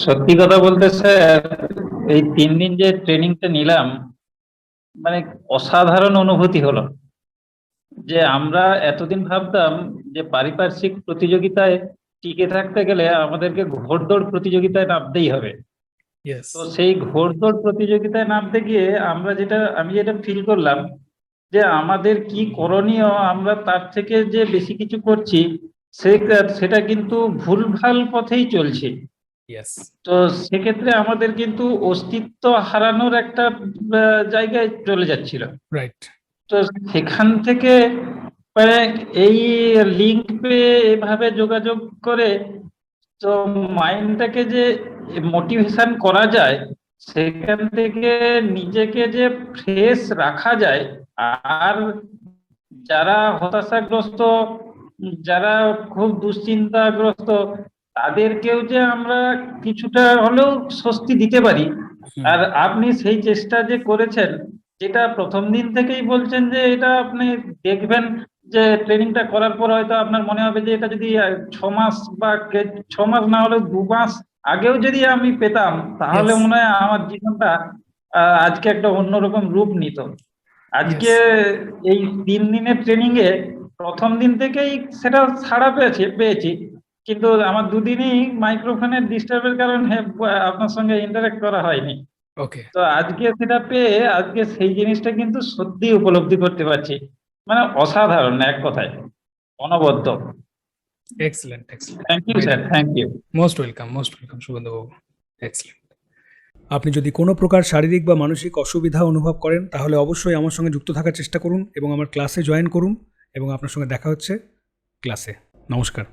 সত্যি কথা বলতে স্যার এই তিন দিন যে ট্রেনিংটা নিলাম মানে অসাধারণ অনুভূতি হলো। যে আমরা এতদিন ভাবতাম যে পারিপার্শ্বিক প্রতিযোগিতায় টিকে থাকতে গেলে আমাদেরকে ঘোড়দৌড় প্রতিযোগিতায় নামতেই হবে। তো সেই ঘোড়দৌড় প্রতিযোগিতায় নামতে গিয়ে আমরা যেটা আমি যেটা ফিল করলাম যে আমাদের কি করণীয় আমরা তার থেকে যে বেশি কিছু করছি সে সেটা কিন্তু ভুলভাল পথেই চলছে। তো সেক্ষেত্রে আমাদের কিন্তু অস্তিত্ব হারানোর একটা জায়গায় চলে যাচ্ছিল। রাইট তো সেখান থেকে মানে এই লিঙ্ক পেয়ে এভাবে যোগাযোগ করে তো মাইন্ডটাকে যে মোটিভেশন করা যায় সেখান থেকে নিজেকে যে ফ্রেশ রাখা যায় আর যারা হতাশাগ্রস্ত যারা খুব দুশ্চিন্তাগ্রস্ত তাদেরকেও যে আমরা কিছুটা হলেও স্বস্তি দিতে পারি। আর আপনি সেই চেষ্টা যে করেছেন যেটা প্রথম দিন থেকেই বলছেন যে এটা আপনি দেখবেন যে ট্রেনিংটা করার পর হয়তো আপনার মনে হবে যে এটা যদি ছ মাস বা ছ মাস না হলেও দু মাস আগেও যদি আমি পেতাম তাহলে মনে হয় আমার জীবনটা আজকে একটা অন্যরকম রূপ নিত। আজকে এই তিন দিনের ট্রেনিং এ প্রথম দিন থেকেই সেটা ছাড়া পেয়েছে পেয়েছি। কিন্তু আমার দুদিনই মাইক্রোফোনের ডিস্টার্বের কারণে আপনার সঙ্গে ইন্টারেক্ট করা হয়নি। ওকে তো আজকে সেটা পেয়ে আজকে সেই জিনিসটা কিন্তু সত্যি উপলব্ধি করতে পারছি। মানে অসাধারণ এক কথায়। অনবদ্য। Excellent excellent thank you sir thank you most welcome most welcome সুগন্ধবাবু excellent আপনি যদি কোনো প্রকার শারীরিক বা মানসিক অসুবিধা অনুভব করেন তাহলে অবশ্যই আমার সঙ্গে যুক্ত থাকার চেষ্টা করুন এবং আমার ক্লাসে জয়েন করুন এবং আপনার সঙ্গে দেখা হচ্ছে ক্লাসে নমস্কার।